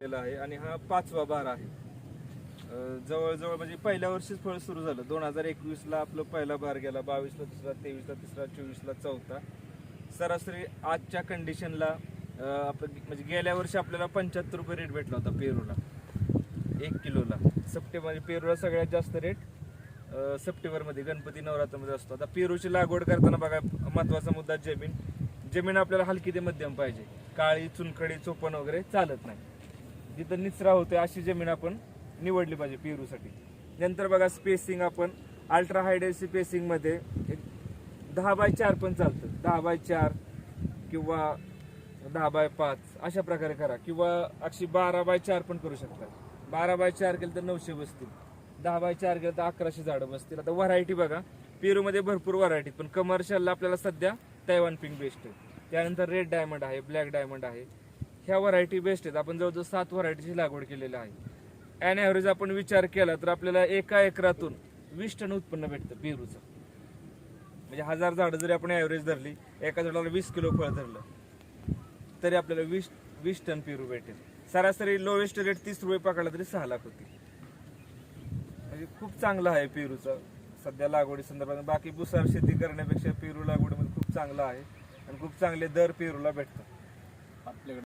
केलेला आहे आणि हा पाचवा बार आहे. जवळजवळ म्हणजे पहिल्या वर्षीच फळ सुरू झालं. दोन हजार एकवीसला आपलं पहिला बार गेला. बावीसला दुसरा तेवीसला तिसरा चोवीसला चौथा. सरासरी आजच्या कंडिशनला आपलं म्हणजे गेल्या वर्षी आपल्याला पंच्याहत्तर रुपये रेट भेटला होता पेरूला. एक किलोला. सप्टेंबर म्हणजे पेरूला सगळ्यात जास्त रेट सप्टेंबरमध्ये गणपती नवरात्रामध्ये असतो. आता पेरूची लागवड करताना बघा महत्त्वाचा मुद्दा जमीन. जमीन आपल्याला हलकी ते मध्यम पाहिजे. काळी चुनखडी चोपण वगैरे चालत नाही. जिथं निचरा होतोय अशी जमीन आपण निवडली पाहिजे पेरूसाठी. नंतर बघा स्पेसिंग आपण. अल्ट्रा हाय स्पेसिंगमध्ये एक दहा बाय चार पण चालतं. दहा बाय चार किंवा दहा बाय पाच अशा प्रकारे करा. किंवा अक्षी बारा बाय चार पण करू शकता. बारा बाय चार केलं तर नऊशे बसतील. दहा बाय चार केलं तर अकराशे झाडं बसतील. आता व्हरायटी बघा. पेरूमध्ये भरपूर व्हरायटी पण कमर्शियलला आपल्याला सध्या तैवान पिंक बेस्ट आहे. त्यानंतर रेड डायमंड आहे ब्लॅक डायमंड आहे. ह्या व्हरायटी बेस्ट आहेत. आपण जवळजवळ सात व्हरायटीची लागवड केलेली आहे. ॲन ॲव्हरेज आपण विचार केला तर आपल्याला एका एकरातून वीस टन उत्पन्न भेटतं पेरूचं. म्हणजे हजार झाडं जरी आपण ॲव्हरेज धरली एका झाडाला वीस किलो फळ धरलं तरी आपल्याला वीस वीस टन पेरू भेटेल. सरासरी लोवेस्ट रेट तीस रुपये पकडला तरी सहा लाख होती. म्हणजे खूप चांगलं आहे पेरूचं. सध्या लागवडी संदर्भात बाकी भुसार शेती करण्यापेक्षा पेरू लागवडीमध्ये खूप चांगलं आहे आणि खूप चांगले दर पेरूला भेटतात. आपल्याकडे